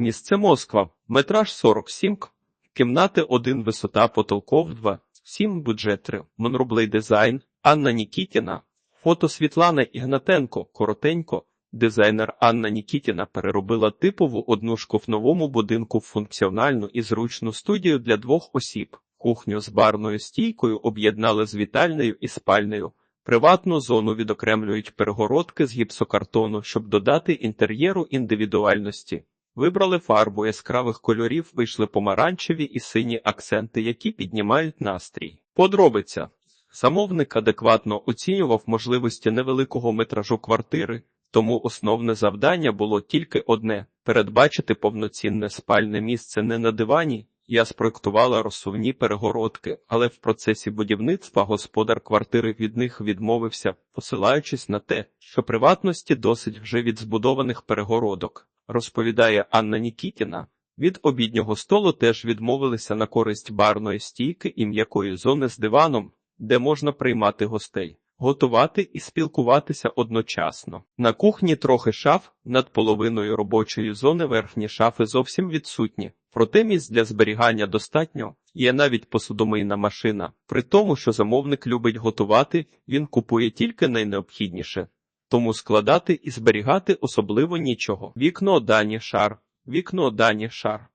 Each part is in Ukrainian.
Місце Москва, метраж 47, к. кімнати 1, висота потолков 2, 7, бюджет 3, монрублей дизайн, Анна Нікітіна, фото Світлана Ігнатенко, коротенько, дизайнер Анна Нікітіна переробила типову однушку в новому будинку в функціональну і зручну студію для двох осіб. Кухню з барною стійкою об'єднали з вітальною і спальнею. Приватну зону відокремлюють перегородки з гіпсокартону, щоб додати інтер'єру індивідуальності. Вибрали фарбу яскравих кольорів, вийшли помаранчеві і сині акценти, які піднімають настрій. Подробиця. Замовник адекватно оцінював можливості невеликого метражу квартири, тому основне завдання було тільки одне передбачити повноцінне спальне місце не на дивані. Я спроектувала розсувні перегородки, але в процесі будівництва господар квартири від них відмовився, посилаючись на те, що приватності досить вже від збудованих перегородок, розповідає Анна Нікітіна. Від обіднього столу теж відмовилися на користь барної стійки і м'якої зони з диваном, де можна приймати гостей, готувати і спілкуватися одночасно. На кухні трохи шаф, над половиною робочої зони верхні шафи зовсім відсутні. Проте місць для зберігання достатньо, є навіть посудомийна машина. При тому, що замовник любить готувати, він купує тільки найнеобхідніше. Тому складати і зберігати особливо нічого. Вікно дані шар, вікно дані шар,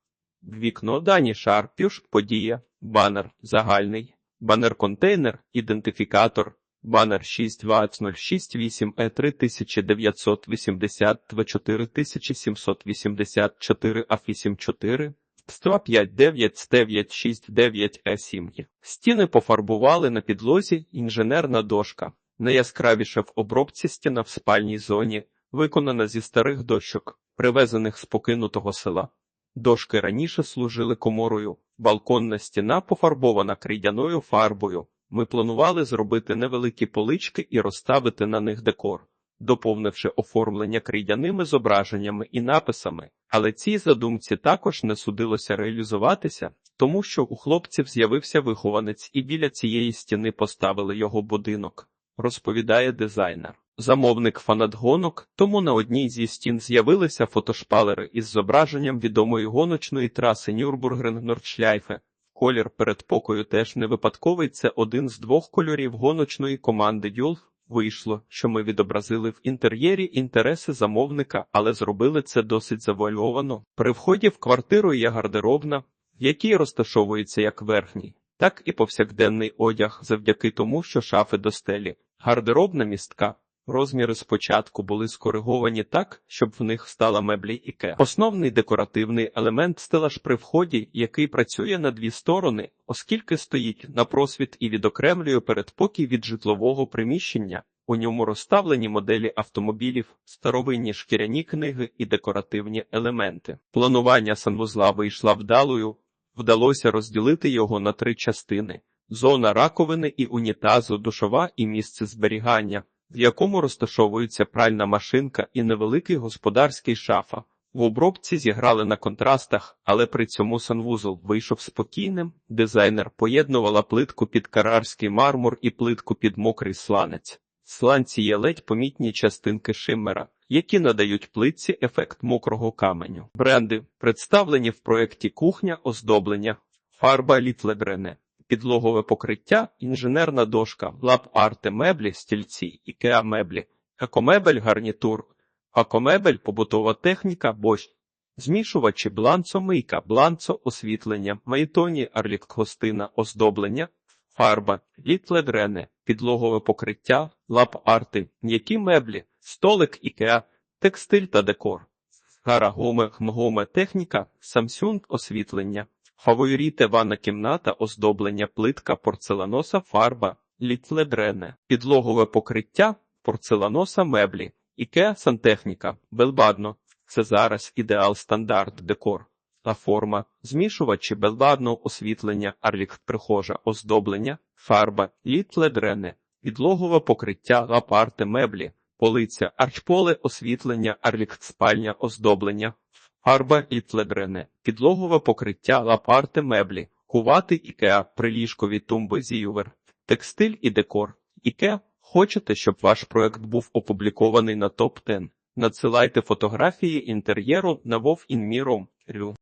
вікно дані шар, пюш, подія, банер, загальний, банер-контейнер, ідентифікатор, банер 62068 е 3980 24784 А84 105-9-969 Стіни пофарбували на підлозі інженерна дошка. Найяскравіше в обробці стіна в спальній зоні, виконана зі старих дощок, привезених з покинутого села. Дошки раніше служили коморою, балконна стіна пофарбована крейдяною фарбою. Ми планували зробити невеликі полички і розставити на них декор, доповнивши оформлення крейдяними зображеннями і написами. Але цій задумці також не судилося реалізуватися, тому що у хлопців з'явився вихованець і біля цієї стіни поставили його будинок, розповідає дизайнер. Замовник фанат гонок, тому на одній зі стін з'явилися фотошпалери із зображенням відомої гоночної траси Нюрбургрен Нордшляйфе. Колір передпокою теж не випадковий, це один з двох кольорів гоночної команди Дюлф. Вийшло, що ми відобразили в інтер'єрі інтереси замовника, але зробили це досить завуальовано. При вході в квартиру є гардеробна, в якій розташовується як верхній, так і повсякденний одяг, завдяки тому, що шафи до стелі. Гардеробна містка. Розміри спочатку були скориговані так, щоб в них стала меблі іке. Основний декоративний елемент стелаж при вході, який працює на дві сторони, оскільки стоїть на просвіт і відокремлює передпокій від житлового приміщення. У ньому розставлені моделі автомобілів, старовинні шкіряні книги і декоративні елементи. Планування санвузла вийшла вдалою, вдалося розділити його на три частини: зона раковини і унітазу, душова і місце зберігання в якому розташовується пральна машинка і невеликий господарський шафа. В обробці зіграли на контрастах, але при цьому санвузол вийшов спокійним. Дизайнер поєднувала плитку під карарський мармур і плитку під мокрий сланець. Сланці є ледь помітні частинки шиммера, які надають плитці ефект мокрого каменю. Бренди представлені в проєкті кухня, оздоблення, фарба літлебрене підлогове покриття, інженерна дошка, лап арте меблі, стільці, ікеа меблі, екомебель, гарнітур, акомебель, побутова техніка, борщ, змішувачі, бланцо, мийка, бланцо, освітлення, майтоні, арлікхостина, оздоблення, фарба, літледрене, підлогове покриття, лап арти, м'які меблі, столик, ікеа, текстиль та декор. Гарагоме, гмгоме техніка, Samsung освітлення. Фаворіте ванна кімната, оздоблення, плитка, порцеланоса, фарба, літледрене, підлогове покриття, порцеланоса, меблі, ікеа сантехніка, белбадно. Це зараз ідеал стандарт декор. Та форма, змішувачі белбадного освітлення, арлікт прихожа, оздоблення, фарба, літледрене, підлогове покриття, лапарти, меблі, полиця, арчполе, освітлення, арлікт спальня, оздоблення, Фарба і тледрене, підлогове покриття, лапарти меблі, кувати ікеа, приліжкові тумби зіювер, текстиль і декор. Іке, хочете, щоб ваш проект був опублікований на топ 10 Надсилайте фотографії інтер'єру на Лю.